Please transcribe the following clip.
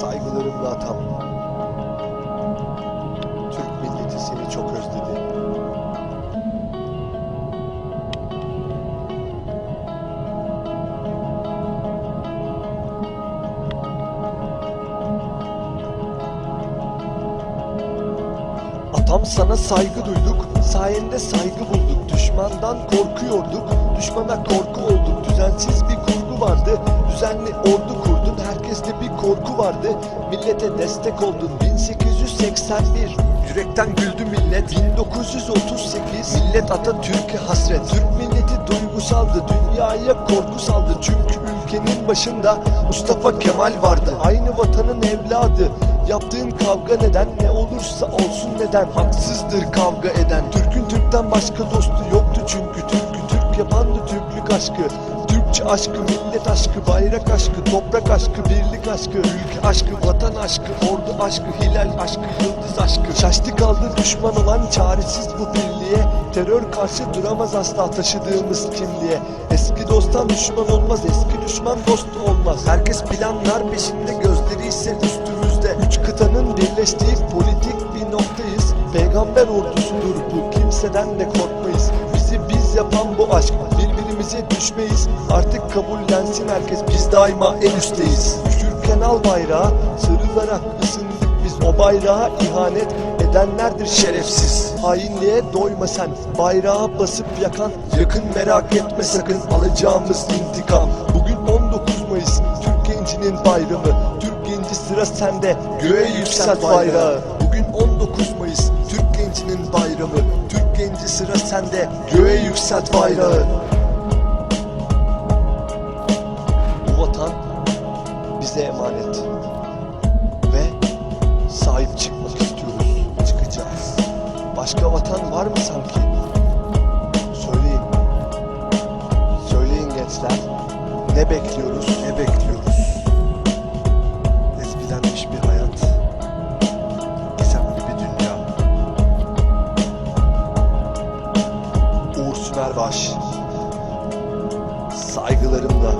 sevimli atam. Türk milleti seni çok özledi. Atam sana saygı duyduk, sayende saygı bulduk. Düşmandan korkuyorduk, düşmana korku olduk. Düzensiz bir kurgu vardı, millete destek oldun. 1881, yürekten güldü millet. 1938, millet Atatürk'e hasret. Türk milleti duygusaldı, dünyaya korku saldı. Çünkü ülkenin başında Mustafa Kemal vardı. Aynı vatanın evladı. Yaptığın kavga neden ne olursa olsun neden Haksızdır kavga eden Türk'ün Türk'ten başka dostu yoktu çünkü Türk'ü Türk yapandı Türklük aşkı Türkçe aşkı, millet aşkı, bayrak aşkı, toprak aşkı, birlik aşkı, ülke aşkı, vatan aşkı, ordu aşkı, hilal aşkı, yıldız aşkı. Şaştı kaldı düşman olan çaresiz bu birliğe. Terör karşı duramaz asla taşıdığımız kimliğe. Eski dosttan düşman olmaz, eski düşman dost olmaz. Herkes planlar peşinde, gözleri ise üstümüzde. Üç kıtanın birleştiği politik bir noktayız. Peygamber ordusudur bu, kimseden de korkmayız. Yapan bu aşk, birbirimize düşmeyiz. Artık kabullensin herkes, biz daima en üstteyiz. Üşürken al bayrağı, sarılarak ısındık biz. O bayrağa ihanet edenlerdir şerefsiz. Hainliğe doyma sen, bayrağı basıp yakan. Yakın merak etme sakın, alacağımız intikam. Bugün 19 Mayıs, Türk gencinin bayramı. Türk genci sıra sende, göğe yükselt bayrağı. Bugün 19 Mayıs, Türk gencinin bayramı. Genci sıra sende, göğe yükselt bayrağı. Bu vatan bize emanet. Ve sahip çıkmak istiyoruz. Çıkacağız. Başka vatan var mı sanki? Söyleyin. Söyleyin gençler. Ne bekliyoruz? Ne bekliyoruz? Ezgilenmiş bir hayat. Sümerbaş. Saygılarımla